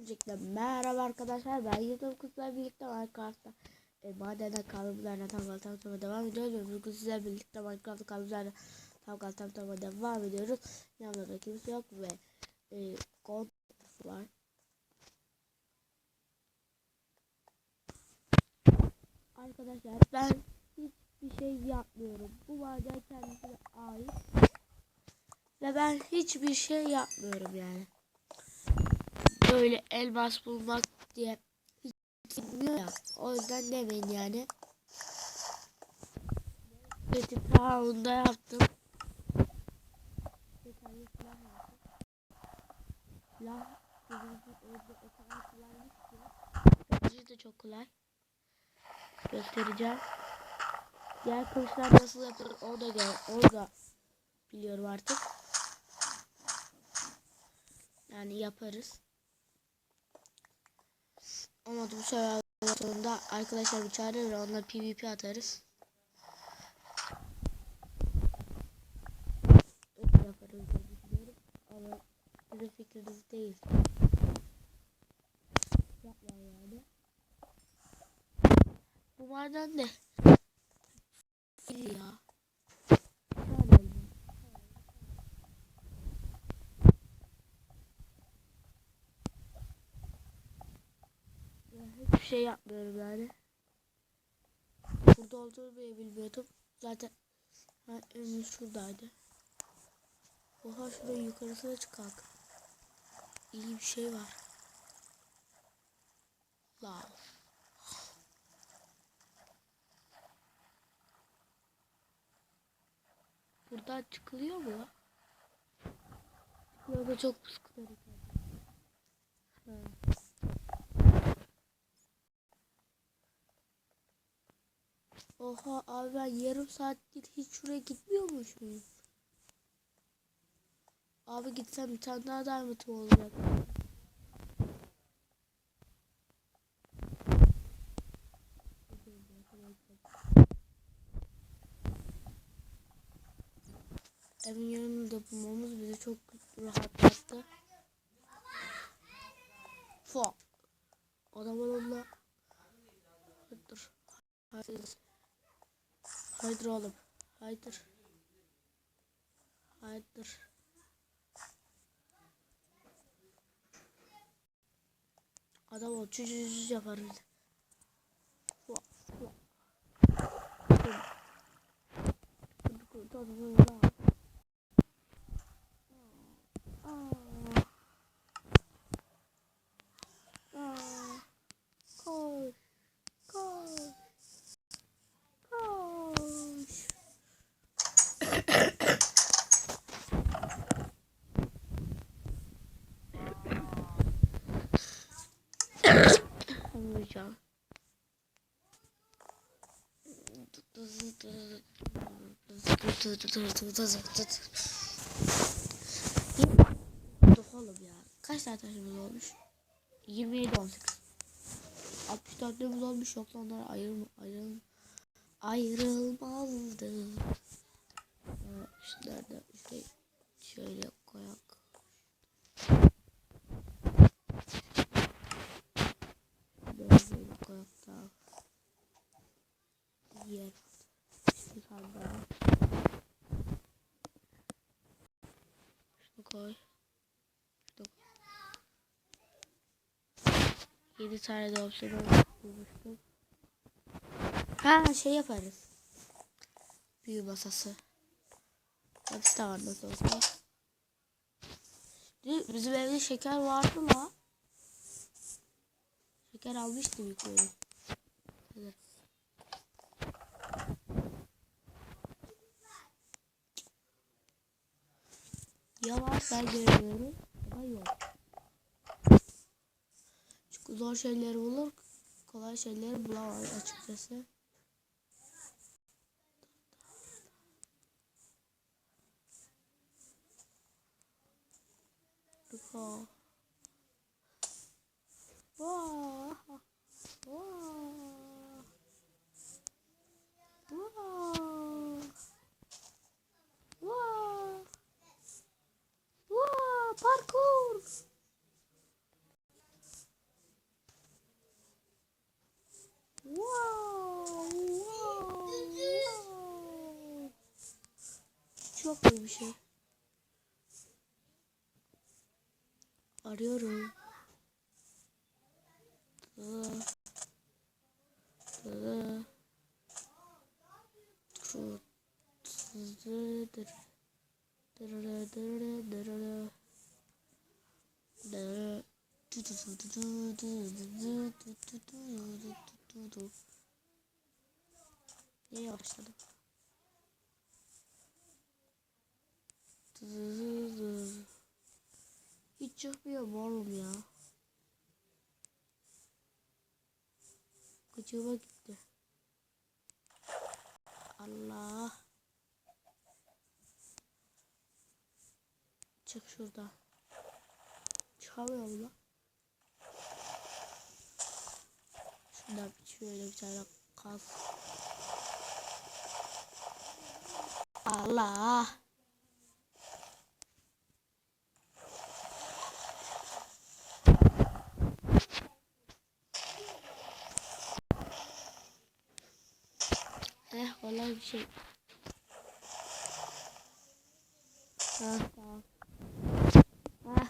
Öncelikle merhaba arkadaşlar ben YouTube kızlar birlikte Minecraft'ta e, madenden kaldığımızdan tam kal tam tam devam ediyoruz. Bugün sizlerle birlikte Minecraft'ta kaldığımızdan tam kal tam tam devam ediyoruz. Yanımda da kimse yok ve e, kod var. Arkadaşlar ben hiçbir şey yapmıyorum. Bu maden kendisine ait ve ben hiçbir şey yapmıyorum yani böyle elmas bulmak diye hiç bilmiyor ya. O yüzden demeyin yani. Yaptım. Bir tane silah yaptım. Evde o kadar kolaymış ki. Yapıcı da çok kolay. Göstereceğim. Diğer kılıçlar nasıl yapılır o da gel, o da biliyorum artık. Yani yaparız. Olmadı bu sefer sonunda arkadaşlar bir çağırır onunla PvP atarız. Ama sizin fikriniz değil. Yapma yani. Bu maden ne? Ya. Tane elma. Ya hiçbir şey yapmıyorum yani. Burada olduğunu bile bilmiyordum. Zaten ha, evimiz şuradaydı. Oha şuraya yukarısına çıkak. İyi bir şey var. Lav. Buradan çıkılıyor mu da çok sıkıntı. Ha. Oha abi ben yarım saattir hiç şuraya gitmiyormuş muyum? Abi gitsem bir tane daha diamond'ım olacak. Evin yanında bulmamız bizi çok rahatlattı. Fuck. Adamın onunla Dur. Hayır. Haydır oğlum. Haydır. Haydır. Adam o cücücüz yapar bize. Fuck, fuck. Dur. Dur, dur, dur, dur, dur. Aa. Aa. Koş. Koş. Koş. Anlayacağım. Dur oğlum ya. Kaç tane taşımız olmuş? 27 18. 64 tane olmuş yoksa onlar ayrıl ayrıl ayrılmazdı. Ee, Şunları da şöyle koyak. Böyle böyle koyak da. Yer. Daha. Şunu koy. Şunu koy. 7 tane de opsiyon bulmuştum. Ha şey yaparız. Büyü masası. Hepsi de var nasıl Bizim evde şeker vardı la. Şeker almıştım yukarı. Evet. Ya var ben göremiyorum. Ya yok. Çünkü zor şeyleri bulur. Kolay şeyleri bulamam açıkçası. Wow. Wow. Wow. Arıyorum. Dıdı. Dıdı. Şu. Dıdı. Dırırı dırırı dırırı. Dırırı. Niye yavaşladım? Dırırı dırırı. Hiç çıkmıyor mu oğlum ya? Gıcığıma gitti. Allah. Çık şuradan. Çıkamıyorum lan. Şuradan şöyle bir tane kas. Allah. Eh kolay bir şey. Ha tamam. Ah.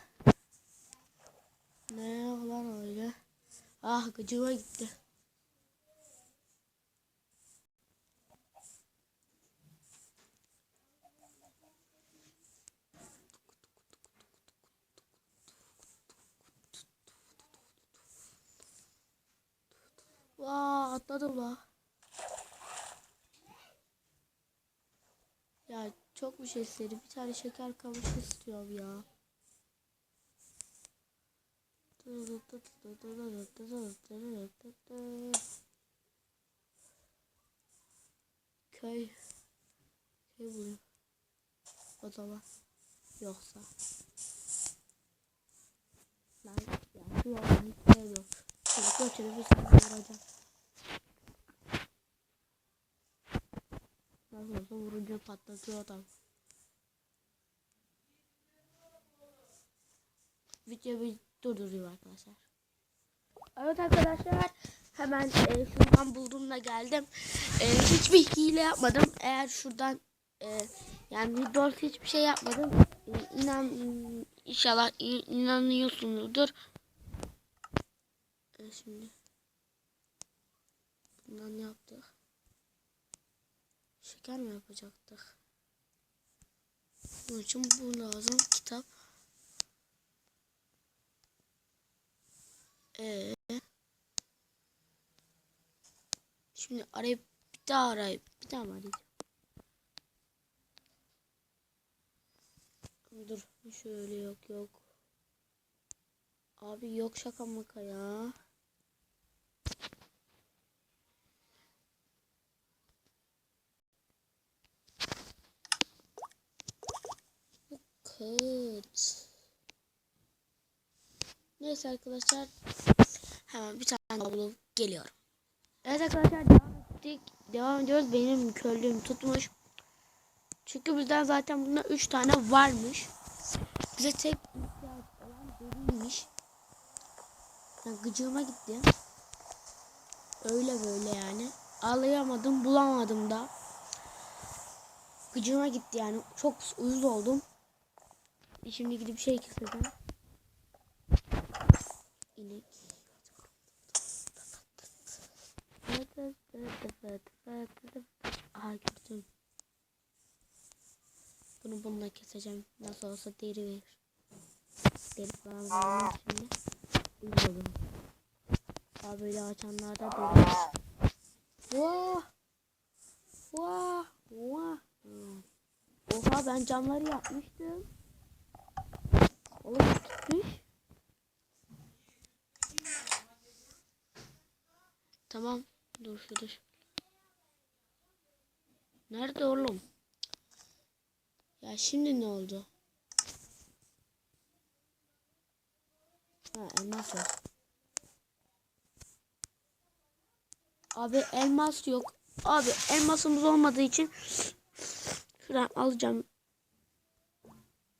Ne yok lan öyle? Ah gıcıma gitti. Vaa atladım la. çokmuş eseri. Bir tane şeker kamışı istiyorum ya. Köy. Köy buluyor. Odama. Yoksa. Lan ya. Bu adamın hiç yok. Çocuklar televizyon vuracak. Nasıl olsa vurunca patlatıyor adam. Videoyu bir durdurayım arkadaşlar. Evet arkadaşlar hemen e, şuradan bulduğumda geldim. E, hiçbir hile yapmadım. Eğer şuradan e, yani video hiçbir şey yapmadım. E, inan inşallah in- inanıyorsunuzdur. E, şimdi bundan yaptık? Şeker mi yapacaktık? Bunun için bu lazım. Kitap. Ee, şimdi arayıp bir daha arayıp bir daha mı arayacağım? Dur şöyle yok yok. Abi yok şaka maka ya. Bu kıt. Neyse arkadaşlar. Hemen bir tane bulup geliyorum. Evet arkadaşlar devam ettik. Devam ediyoruz. Benim körlüğüm tutmuş. Çünkü bizden zaten bunda 3 tane varmış. Bize tek ihtiyaç olan deriymiş. Yani gıcığıma gitti. Öyle böyle yani. Ağlayamadım bulamadım da. Gıcığıma gitti yani. Çok uyuz oldum. Şimdi gidip şey keseceğim. İnek. Aha gördüm. Bunu bununla keseceğim. Nasıl olsa deri verir. Deri falan vermez şimdi. Uyuyorum. Daha böyle açanlarda deri. Vah! Vah! Vah! Oha ben camları yapmıştım. Oğlum gitmiş. Tamam. Dur şu dur. Nerede oğlum? Ya şimdi ne oldu? Ha elmas yok. Abi elmas yok. Abi elmasımız olmadığı için şuradan alacağım.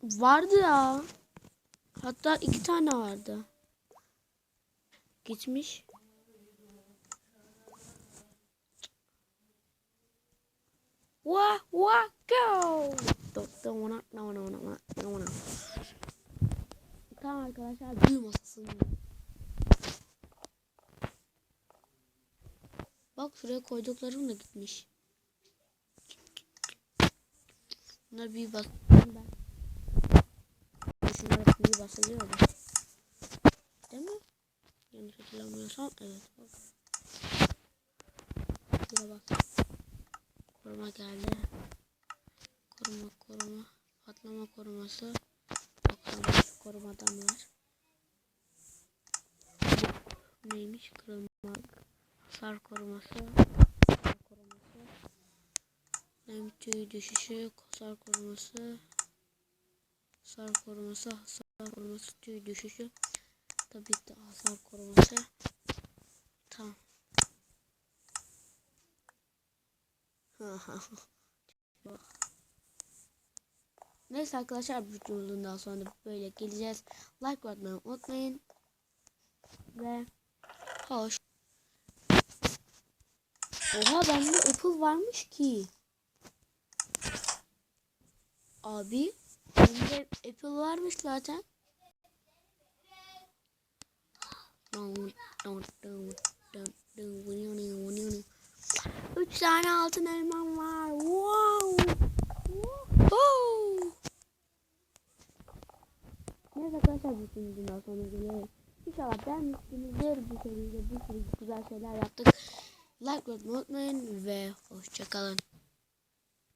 Vardı ya. Hatta iki tane vardı. Gitmiş. Wah wah go. Tamam arkadaşlar büyü masasında. Bak şuraya koyduklarım da gitmiş. Bunlar büyü bas. Ben. Şunlar büyü basılıyor da. Değil mi? Yanlış hatırlamıyorsam evet. Bak. Şuraya bak. Koruma geldi. Koruma koruma. Patlama koruması. Bakalım korumadan var. Neymiş? Kırılmak. Hasar koruması. Hasar koruması. Nem tüy düşüşü. Hasar koruması. Hasar koruması. Hasar koruması. Tüy düşüşü. Tabii ki hasar koruması. Tamam. Neyse arkadaşlar daha sonra böyle geleceğiz. Like atmayı unutmayın. Ve hoş. Oha bende Apple varmış ki. Abi bende Apple varmış zaten. Üç tane altın elmam var. Wow. Woohoo. Neyse arkadaşlar bu videomuzun daha sonra geliyoruz. İnşallah beğenmişsinizdir. Bu seride bir sürü güzel şeyler yaptık. Like unutmayın ve hoşçakalın.